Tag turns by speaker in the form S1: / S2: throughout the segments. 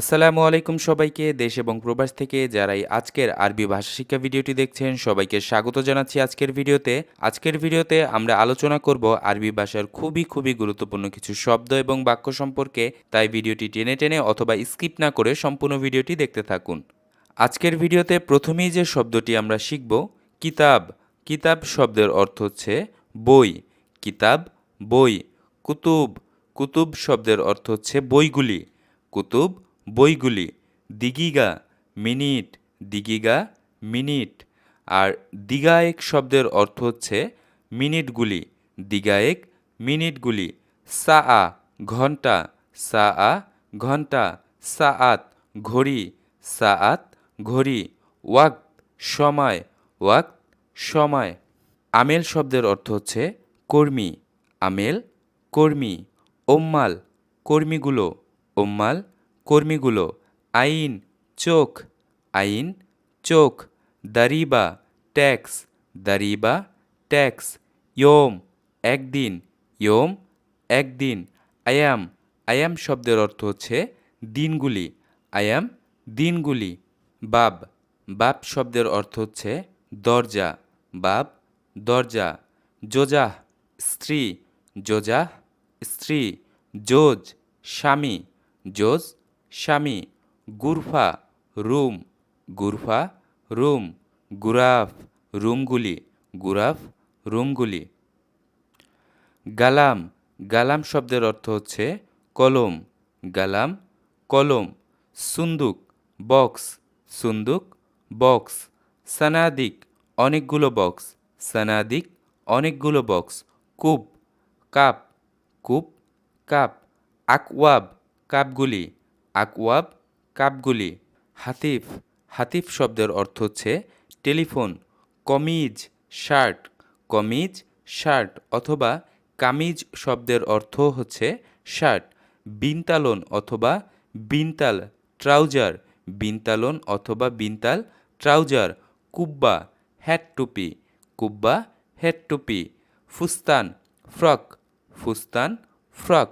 S1: আসসালামু আলাইকুম সবাইকে, দেশ এবং প্রবাস থেকে যারাই আজকের আরবি ভাষা শিক্ষা ভিডিওটি দেখছেন, সবাইকে স্বাগত জানাচ্ছি আজকের ভিডিওতে। আজকের ভিডিওতে আমরা আলোচনা করব আরবি ভাষার খুবই খুবই গুরুত্বপূর্ণ কিছু শব্দ এবং বাক্য সম্পর্কে। তাই ভিডিওটি টেনে টেনে অথবা স্কিপ না করে সম্পূর্ণ ভিডিওটি দেখতে থাকুন। আজকের ভিডিওতে প্রথমেই যে শব্দটি আমরা শিখব, কিতাব। কিতাব শব্দের অর্থ হচ্ছে বই। কিতাব, বই। কুতুব। কুতুব শব্দের অর্থ হচ্ছে বইগুলি। কুতুব বইগুলি দিগিগা মিনিট দিগিগা মিনিট। আর দিগায়েক শব্দের অর্থ হচ্ছে মিনিটগুলি, দিগায়েক মিনিটগুলি। সা আ ঘণ্টা সা আ ঘণ্টা। সাআত ঘড়ি সাআত ঘড়ি। ওয়াক্ত, সময় ওয়াক্ত, সময়। আমেল শব্দের অর্থ হচ্ছে কর্মী, আমেল কর্মী। ওম্মাল, কর্মীগুলো। ওম্মাল কর্মীগুলো, আইন, চোখ আইন, চোখ, দারিবা, ট্যাক্স দারিবা, ট্যাক্স, ইয়ম, একদিন ইয়ম, একদিন, আয়াম আয়াম শব্দের অর্থ হচ্ছে দিনগুলি, আয়াম, দিনগুলি, বাব বাব শব্দের অর্থ হচ্ছে দরজা, বাব, দরজা, জোজাহ, স্ত্রী জোজাহ, স্ত্রী, জোজ, স্বামী, জোজ স্বামী, গুরফা, রুম গুরফা, রুম, গুরাফ, রুমগুলি গুরাফ, রুমগুলি। গালাম গালাম শব্দের অর্থ হচ্ছে কলম। গালাম, কলম, সুন্দুক, বক্স সুন্দুক, বক্স। সানাদিক, অনেকগুলো বক্স। সানাদিক, অনেকগুলো বক্স। কূপ, কাপ কূপ, কাপ। আকওয়াব, কাপগুলি। আকওয়াব কাপগুলি। হাতিফ হাতিফ শব্দের অর্থ হচ্ছে টেলিফোন, কমিজ, শার্ট কমিজ, শার্ট অথবা কামিজ শব্দের অর্থ হচ্ছে শার্ট, বিনতালন অথবা বিনতাল, ট্রাউজার, বিনতালন অথবা বিনতাল, ট্রাউজার, কুব্বা হ্যাট টুপি কুব্বা হ্যাট টুপি ফুস্তান, ফ্রক ফুস্তান, ফ্রক,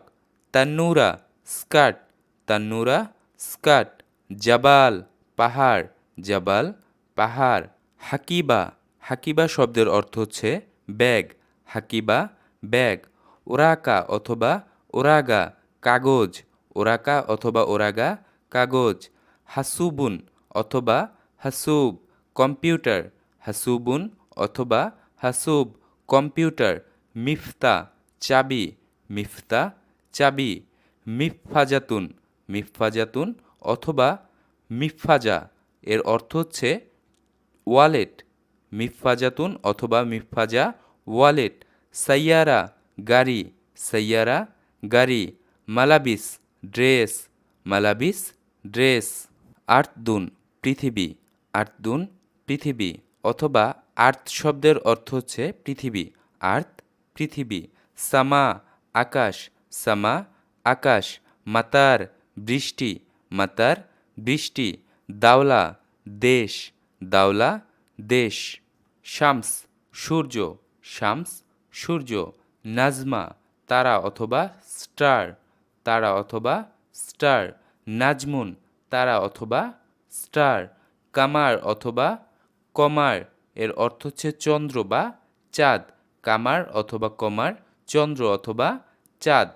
S1: তান্নুরা, স্কার্ট তান্নুরা, স্কাট, জাবাল, পাহাড় জাবাল, পাহাড়, হাকিবা। হাকিবা শব্দের অর্থ হচ্ছে ব্যাগ। হাকিবা, ব্যাগ। ওরাকা অথবা ওরাগা, কাগজ। ওরাকা অথবা ওরাগা, কাগজ। হাসুবুন অথবা হাসুব, কম্পিউটার। হাসুবুন অথবা হাসুব, কম্পিউটার। মিফতা, চাবি। মিফতা, চাবি। মিফফাজাতুন মিফফাজাতুন অথবা মিফফাজা। এর অর্থ হচ্ছে ওয়ালেট। মিফফাজাতুন অথবা মিফফাজা ওয়ালেট। সাইয়ারা গাড়ি। সাইয়ারা গাড়ি। মালাবিস ড্রেস। মালাবিস ড্রেস। আর্তদুন পৃথিবী। আর্তদুন পৃথিবী অথবা আর্থ শব্দের অর্থ হচ্ছে পৃথিবী। আর্থ পৃথিবী। সামা আকাশ। সামা আকাশ। মাতার বৃষ্টি মাতার বৃষ্টি দাওলা, দেশ দাওলা, দেশ। শামস, সূর্য শামস, সূর্য। নাজমা, তারা অথবা স্টার, তারা অথবা স্টার। নাজমুন, তারা অথবা স্টার। কামার অথবা কমার, এর অর্থ হচ্ছে চন্দ্র বা চাঁদ। কামার অথবা কমার, চন্দ্র অথবা চাঁদ।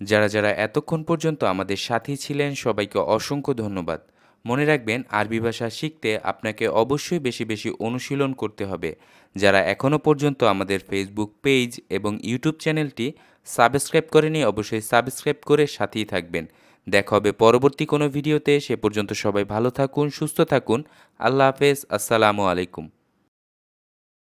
S1: যারা যারা এতক্ষণ পর্যন্ত আমাদের সাথী ছিলেন, সবাইকে অসংখ্য ধন্যবাদ। মনে রাখবেন, আরবি ভাষা শিখতে আপনাকে অবশ্যই বেশি বেশি অনুশীলন করতে হবে। যারা এখনও পর্যন্ত আমাদের ফেসবুক পেজ এবং ইউটিউব চ্যানেলটি সাবস্ক্রাইব করেনি, অবশ্যই সাবস্ক্রাইব করে সাথেই থাকবেন। দেখা হবে পরবর্তী কোনো ভিডিওতে সে পর্যন্ত সবাই ভালো থাকুন, সুস্থ থাকুন। আল্লাহ হাফেজ। আসসালামু আলাইকুম।